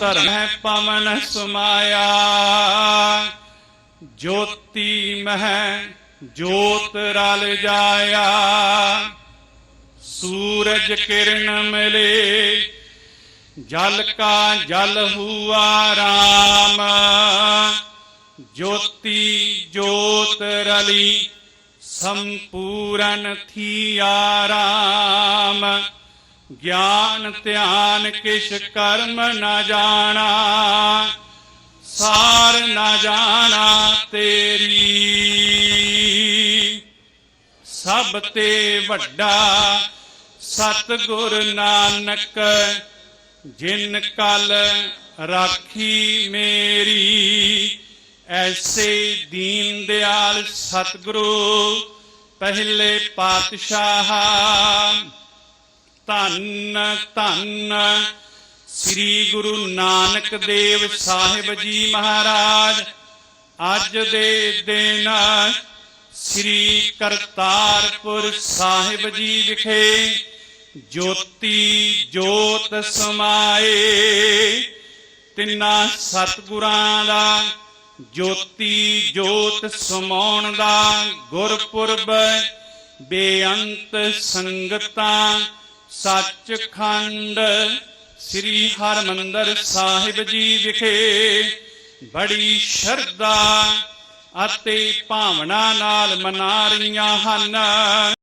अंतर में पवन सुमाया। ज्योति मह ज्योत रल जाया। सूरज किरण मिले, जल का जल हुआ राम। ज्योति ज्योत रली, संपूरण थी आ राम ਗਿਆਨ ਧਿਆਨ ਕਿਛ ਕਰਮ ਨਾ ਜਾਣਾ, ਸਾਰ ਨਾ ਜਾਣਾ ਤੇਰੀ। ਸਭ ਤੇ ਵੱਡਾ ਸਤਿਗੁਰ ਨਾਨਕ, ਜਿਨ ਕਲ ਰਾਖੀ ਮੇਰੀ। ਐਸੇ ਦੀਨ ਦਿਆਲ ਸਤਿਗੁਰੂ, ਪਹਿਲੇ ਪਾਤਸ਼ਾਹ। ਧੰਨ ਧੰਨ। ਸ੍ਰੀ ਗੁਰੂ ਨਾਨਕ ਦੇਵ ਸਾਹਿਬ ਜੀ ਮਹਾਰਾਜ, ਅੱਜ ਦੇ ਦਿਨ ਸ੍ਰੀ ਕਰਤਾਰਪੁਰ ਸਾਹਿਬ ਜੀ ਵਿਖੇ ਜੋਤੀ ਜੋਤ ਸਮਾਏ। ਤਿੰਨਾਂ ਸਤਿਗੁਰਾਂ ਦਾ ਜੋਤੀ ਜੋਤ ਸਮਾਉਣ ਦਾ ਗੁਰਪੁਰਬ, ਬੇਅੰਤ ਸੰਗਤਾਂ ਸੱਚਖੰਡ ਸ੍ਰੀ ਹਰਮੰਦਰ ਸਾਹਿਬ ਜੀ ਵਿਖੇ ਬੜੀ ਸ਼ਰਧਾ ਅਤੇ ਭਾਵਨਾ ਨਾਲ ਮਨਾ ਰਹੀਆਂ ਹਨ।